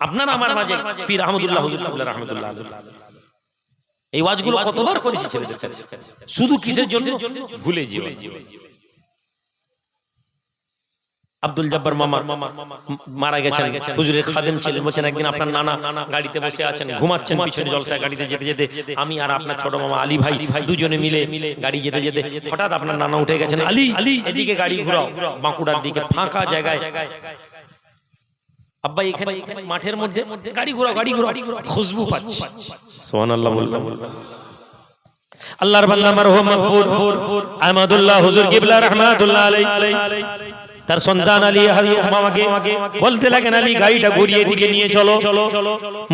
আপনারা আমার মাঝে পীর আহমদুল্লাহ হুজুর কাবলা রহমতুল্লাহ এই ওয়াজগুলো কতবার করেছি ছেলেদের কাছে শুধু কিসের জন্য? ভুলে জীবন আব্দুল জব্বার মামা মারা গেছেন। হুজুরের খাদেম ছিলেন। বলছেন একদিন আপনার নানা গাড়িতে বসে আছেন ঘুমাচ্ছেন পিছনে জলসায় গাড়িতে যেতে যেতে আমি আর আপনার ছোট মামা আলী ভাই দুজনে মিলে গাড়ি যেতে যেতে হঠাৎ আপনার নানা উঠে গেছেন আলী আলী এদিকে গাড়ি ঘুরাও। বাঁকুড়ার দিকে ফাঁকা জায়গায়। আব্বা এখানে মাঠের মধ্যে গাড়ি ঘোরা গাড়ি ঘোরা খুশবু পাচ্ছি। সুবহানাল্লাহ বললাম আল্লাহর বান্দা মারহুম মাগফুর আহমদুল্লাহ হুজুর কিবলা রাহমাতুল্লাহ আলাইহি। তার সন্তান আলী মামাকে বলতে লাগেন আলী গাড়িটা ঘুরিয়ে দিকে নিয়ে চলো।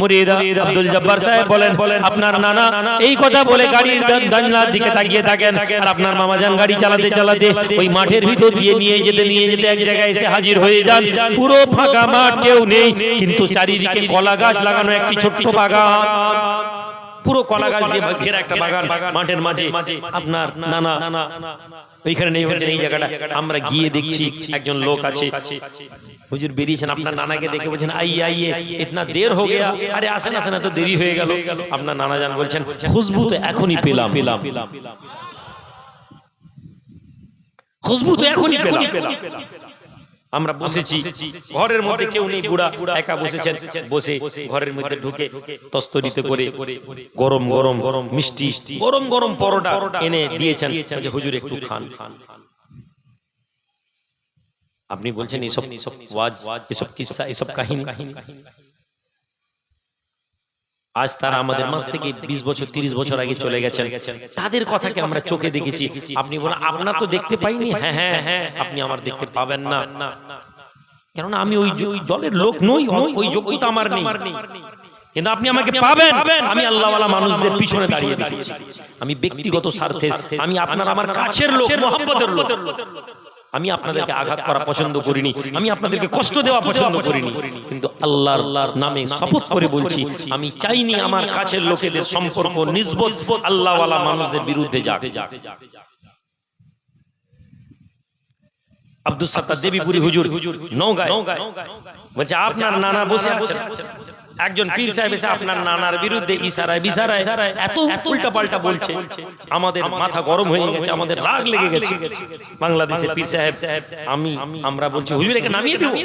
মুরিদা আব্দুল জব্বার সাহেব বলেন আপনার নানা এই কথা বলে গাড়ির জানলার দিকে তাকিয়ে থাকেন আর আপনার মামা যান গাড়ি চালাতে চালাতে ওই মাঠের ভিতর দিয়ে নিয়ে যেতে নিয়ে যেতে এক জায়গায় এসে হাজির হয়ে যান। পুরো ফাঁকা মাঠ কেউ নেই কিন্তু চারিদিকে কলা গাছ লাগানো একটি ছোট্ট বাগান। পুরো কলা গাছ দিয়ে ঘেরা একটা বাগান মাঠের মাঝে আপনার নানা ওইখানে নেই বলছেন এই জায়গাটা। আমরা গিয়ে দেখছি একজন লোক আছে। হুজুর বেরিয়েছেন আপনার নানাকে দেখে বলছেন আইয়ে আইয়ে ইতনা দের হো গেয়া আরে আসেন আসেন এত দেরি হয়ে গেল। আপনার নানা জান বলছেন খুশবু তো এখনই পেলাম। পেলাম। খুশবু তো এখনই পেলাম। আমরা বসেছি, ঘরের মধ্যে কেউ নেই, বুড়া একা বসেছেন, বসে ঘরের মধ্যে ঢুকে তস্তরিতে করে গরম গরম গরম মিষ্টি, গরম গরম পরোটা এনে দিয়েছেন। হুজুর, একটু খান। আপনি বলছেন এসব এসব ওয়াজ, এসব কিসা, এসব কাহিনী? আজ তারা আমাদের মাঝ থেকে বিশ বছর তিরিশ বছর আগে চলে গেছেন। তাদের কথাকে আমরা চোখে দেখেছি। আপনি বলেন আপনার তো দেখতে পাইনি? হ্যাঁ হ্যাঁ হ্যাঁ আপনি আমার দেখতে পাবেন না। কেননা আমি ওই দলের লোক নই ওই- ওই যোগ্যতা আমার নেই। কিন্তু আপনি আমাকে পাবেন। আমি আল্লাহওয়ালা মানুষদের পিছনে দাঁড়িয়ে দিয়েছি। আমি ব্যক্তিগত স্বার্থে আমি আপনার আমার কাছের লোক মোহাম্মদের লোক। আমি আপনাদেরকে আঘাত করা পছন্দ করিনি। আমি আপনাদেরকে কষ্ট দেওয়া পছন্দ করিনি। কিন্তু আল্লাহর নামে শপথ করে বলছি আমি চাইনি আমার কাছের লোকেদের সম্পর্ক নিসবত আল্লাহওয়ালা মানুষদের বিরুদ্ধে যাক। আব্দুল সাত্তার দেবীপুরি হুজুর হুজুর নৌগায় বলছে আপনার নানা বসে আছেন। একজন পীর সাহেব এসে আপনার নানার বিরুদ্ধে ইশারায় বিশারায় এত উল্টা পাল্টা বলছে। আমাদের মাথা গরম হয়ে গেছে আমাদের রাগ লেগে গেছে। বাংলাদেশের পীর সাহেব আমি আমরা বলছি হুজুর একে নামিয়ে দেবো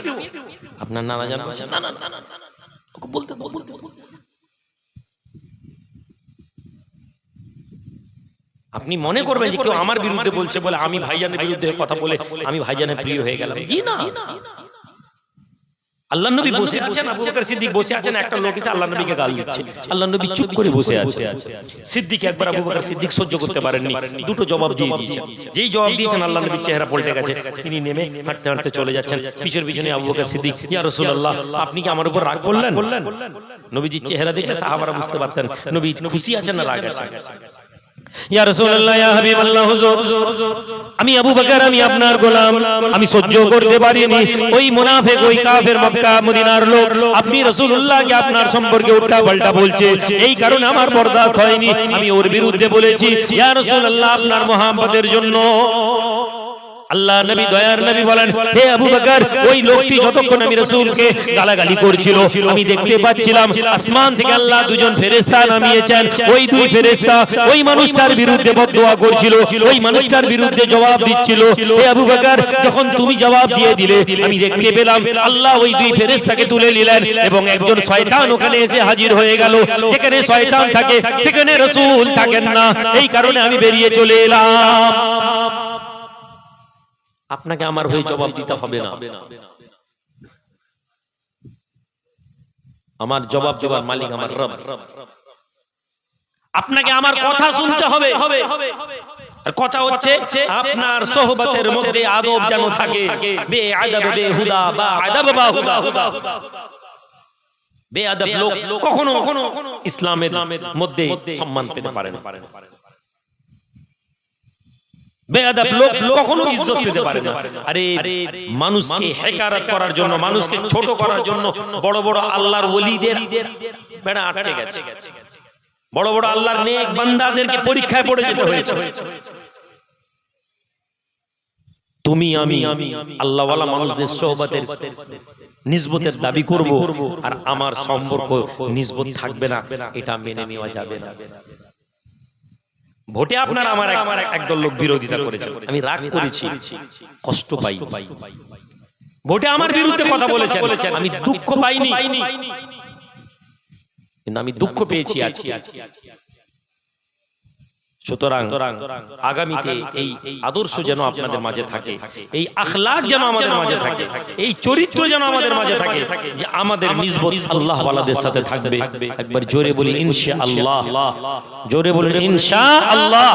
আপনার নানা জান বলছে না না না না, ওকে বলতে বলতে আপনি মনে করবেন যে কেউ আমার বিরুদ্ধে বলছে বলে আমি ভাইজানের বিরুদ্ধে কথা বলে আমি ভাইজানের প্রিয় হয়ে গেলাম। জি না। আল্লাহ নবী বসে আছেন আবু বকর সিদ্দিক বসে আছেন একটা লোক এসে আল্লাহ নবীকে গাল দিচ্ছে। আল্লাহ নবী চুপ করে বসে আছে সিদ্দিক একবার আবু বকর সিদ্দিক সহ্য করতে পারেননি। দুটো জবাব দিয়ে দিয়েছেন। যেই জবাব দিয়েছেন আল্লাহ নবীর চেহারা পল্টে গেছে। তিনি নেমে হাঁটতে হাঁটতে চলে যাচ্ছেন। পিছনে পিছনে আবু বকর সিদ্দিক ইয়া রাসূলুল্লাহ আপনি কি আমার উপর রাগ করলেন? নবীজির চেহারা দেখে সাহাবারা বুঝতে পারছেন নবী খুশি আছেন না রাগ আছেন। আমি আবু বকর, আমি আপনার গোলাম। আমি সহ্য করতে পারিনি। ওই মুনাফিক, ওই কাফের মক্কা, মদিনার লোক। আপনি রাসূলুল্লাহকে আপনার সম্পর্কে উল্টা পাল্টা বলছে। এই কারণে আমার বরদাস্ত হয়নি। আমি ওর বিরুদ্ধে বলেছি, ইয়া রাসূলুল্লাহ, আপনার মহাম্মতের জন্য। আল্লাহ নবী দয়ার নবী বলেন হে আবু বকর ওই লোকটি যতক্ষণ আমি রাসূলকে গালাগালি করছিল আমি দেখতে পাচ্ছিলাম আসমান থেকে আল্লাহ দুজন ফেরেশতা নামিয়েছেন ওই দুই ফেরেশতা ওই মানুষটার বিরুদ্ধে বদদোয়া করছিল ওই মানুষটার বিরুদ্ধে জবাব দিচ্ছিল হে আবু বকর যখন তুমি জবাব দিয়ে দিলে আমি দেখতে পেলাম আল্লাহ ওই দুই ফেরেশতাকে তুলে নিলেন এবং একজন শয়তান ওখানে এসে হাজির হয়ে গেল যেখানে শয়তান থাকে সেখানে রাসূল থাকেন না এই কারণে আমি বেরিয়ে চলে এলাম আপনাকে আমার হয়ে জবাব দিতে হবে না। আমার জবাব দেওয়ার মালিক আমার রব। আপনাকে আমার কথা শুনতে হবে। কথা হচ্ছে, আপনার সোহবতের মধ্যে আদব যেন থাকে। বে আদব বে হুদা বা আদব, বা হুদা। বে আদব লোক কখনো ইসলামের মধ্যে সম্মান পেতে পারে না। বেয়াদব লোক কখনো ইজ্জত পেতে পারে না। আরে মানুষকে হেকারত করার জন্য মানুষকে ছোট করার জন্য বড় বড় আল্লাহর ওলিদের বেড়া আটকে গেছে। বড় বড় আল্লাহর নেক বান্দাদেরকে পরীক্ষায় পড়ে যেতে হয়েছে। তুমি আমি আল্লাহওয়ালা মানুষদের সোহবতের নিজবতের দাবি করব আর আমার সম্পর্ক নিজবত থাকবে না এটা মেনে নেওয়া যাবে না। ভোটে আপনার আমার এক- আমার একদল লোক বিরোধিতা করেছে আমি রাগ করেছি কষ্ট পাই ভোটে আমার বিরুদ্ধে কথা বলেছেন। আমি দুঃখ পাইনি। কিন্তু আমি দুঃখ পেয়েছি আজকে। সুতরাং আগামীতে এই আদর্শ যেন আপনাদের মাঝে থাকে এই আখলাক যেন আমাদের মাঝে থাকে এই চরিত্র যেন আমাদের মাঝে থাকে যে আমাদের নিসবত আল্লাহ ওয়ালাদের সাথে থাকবে। একবার জোরে বলি ইনশা আল্লাহ। জোরে বলি ইনশা আল্লাহ।